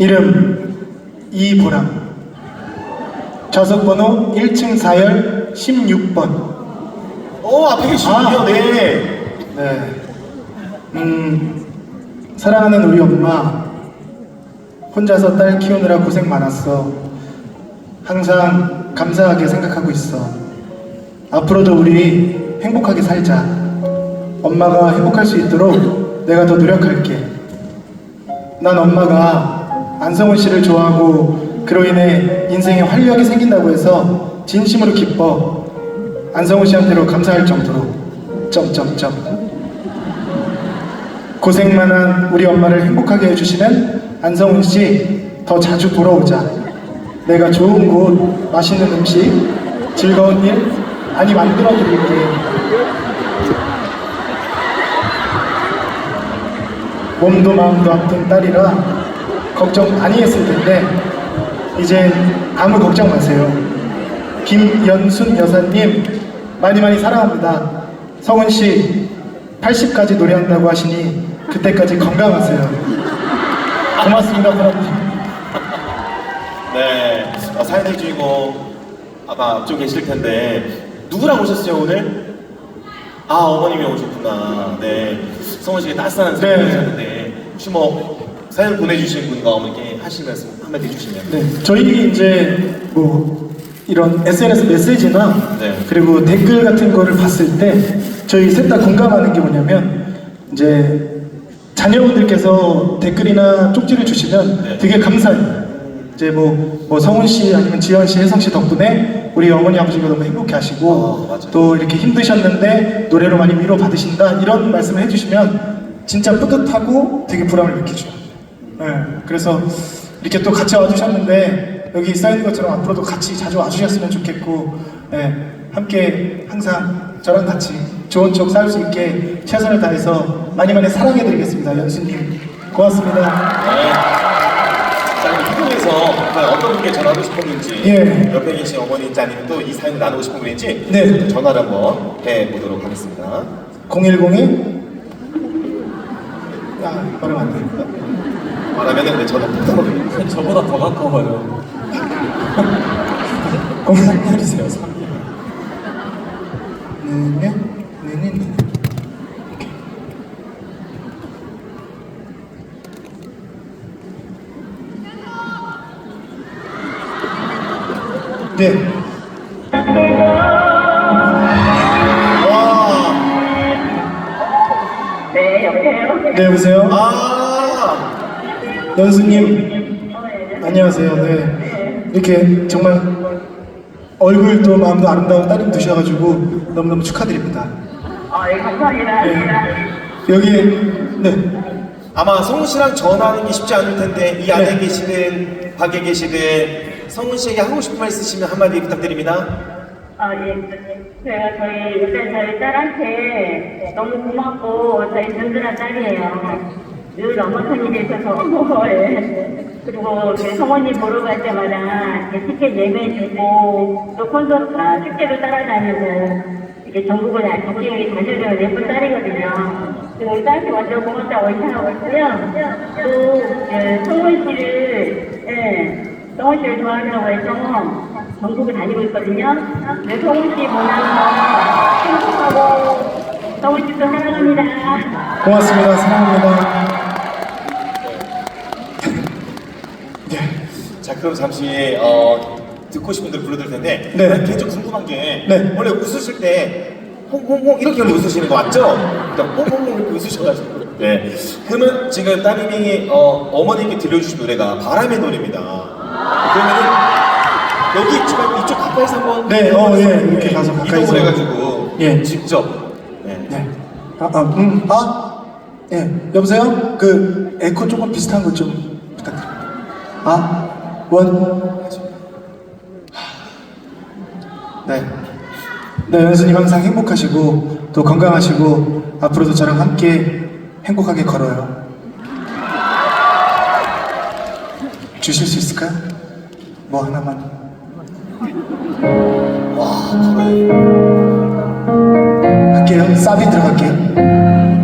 이름 이보람. 좌석 번호 1층 4열 16번. 어 앞에 계시군요. 아, 네. 네. 음, 사랑하는 우리 엄마. 혼자서 딸 키우느라 고생 많았어. 항상 감사하게 생각하고 있어. 앞으로도 우리 행복하게 살자. 엄마가 행복할 수 있도록 내가 더 노력할게. 난 엄마가 안성훈 씨를 좋아하고 그로 인해 인생에 활력이 생긴다고 해서 진심으로 기뻐 안성훈 씨한테로 감사할 정도로 점점점. 고생만한 우리 엄마를 행복하게 해주시는 안성훈 씨 더 자주 보러 오자. 내가 좋은 곳 맛있는 음식 즐거운 일 많이 만들어 드릴게. 몸도 마음도 아픈 딸이라 걱정 많이 했을 텐데 이젠 아무 걱정 마세요. 김연순 여사님 많이 많이 사랑합니다. 성훈 씨 80까지 노래한다고 하시니 그때까지 건강하세요. 고맙습니다, 사랑님. 네. 어, 사연의 주인공 아마 앞쪽에 계실 텐데 누구랑 오셨어요 오늘? 아 어머님이 오셨구나. 네. 성원 씨가 따스한 사연 네. 보내셨는데 혹시 뭐 사연 보내주신 분과 어머니께 하실 말씀 한마디 해주시면. 네, 저희 이제 뭐 이런 SNS 메시지나 네. 그리고 댓글 같은 거를 봤을 때 저희 셋 다 공감하는 게 뭐냐면 이제 자녀분들께서 댓글이나 쪽지를 주시면 네. 되게 감사해요. 이제 뭐, 뭐 성훈 씨 아니면 지현 씨, 혜성 씨 덕분에 우리 어머니 아버지가 너무 행복해 하시고 어, 맞아요. 또 이렇게 힘드셨는데 노래로 많이 위로 받으신다 이런 말씀을 해주시면 진짜 뿌듯하고 되게 보람을 느끼죠. 네, 그래서 이렇게 또 같이 와주셨는데 여기 쌓이는 것처럼 앞으로도 같이 자주 와주셨으면 좋겠고 네, 함께 항상 저랑 같이 좋은 추억 쌓을 수 있게 최선을 다해서 많이 많이 사랑해드리겠습니다. 연수님 고맙습니다. 네. 이동에서 어떤 분께 전화하고 싶었는지 예. 옆에 계신 아니면 또이 사연을 나누고 싶은 분인지 네. 전화를 한번 해보도록 하겠습니다. 010에 아 말하면 안 됩니다. 말하면은 네, 전화 부탁드립니다. 저보다 더 가까워요. 010 해주세요. 3년. 네네 네네 네. 네. 와. 네, 여보세요? 네, 여보세요? 아. 연수님, 안녕하세요. 네. 이렇게 정말 얼굴도 마음도 아름다운 따님 두셔가지고 너무너무 축하드립니다. 아, 예, 감사합니다. 네. 여기, 네. 아마 성훈 씨랑 전화하는 게 쉽지 않을 텐데 이 안에 네. 계시든 밖에 계시든 성훈 씨에게 하고 싶은 말 있으시면 한마디 부탁드립니다. 아, 예. 제가 저희, 일단 저희 딸한테 너무 고맙고, 저희 든든한 딸이에요. 늘 엄마 편이 되셔서, 예. 그리고 성원님 보러 갈 때마다 이렇게 티켓 예매해주고, 또 콘서트, 아, 축제도 따라다니고, 이렇게 전국을 같이 다녀주는 예쁜 딸이거든요. 우리 딸한테 완전 고맙다고 인사하고 있고요. 또, 예, 성원 씨를, 예, 성원 씨를 좋아한다고 해서 전국을 다니고 있거든요. 네, 성훈 씨 만나서 행복하고 성훈 씨도 사랑합니다. 고맙습니다. 사랑합니다. 자 그럼 잠시 어, 듣고 싶은 분들 불러드릴 텐데 네. 난 개인적으로 궁금한 게 네. 원래 웃으실 때 홍홍홍 이렇게 원래 웃으시는 거 맞죠? 그러니까 홍홍홍 이렇게 웃으셔가지고 네 그러면 지금 따님이 어, 어머니께 들려주신 노래가 바람의 노래입니다 그러면은 여기 이쪽, 이쪽 가까이서 한번 네, 어, 예, 이렇게 가서 가까이서. 이동을 해가지고 예. 직접 네. 네. 아, 아, 음, 아, 예, 여보세요? 그 에코 조금 비슷한 것 좀 부탁드립니다. 아, 원. 네. 네, 연수님 항상 행복하시고 또 건강하시고 앞으로도 저랑 함께 행복하게 걸어요. 주실 수 있을까요? 뭐 하나만. 와 할게요. 사비 들어갈게요.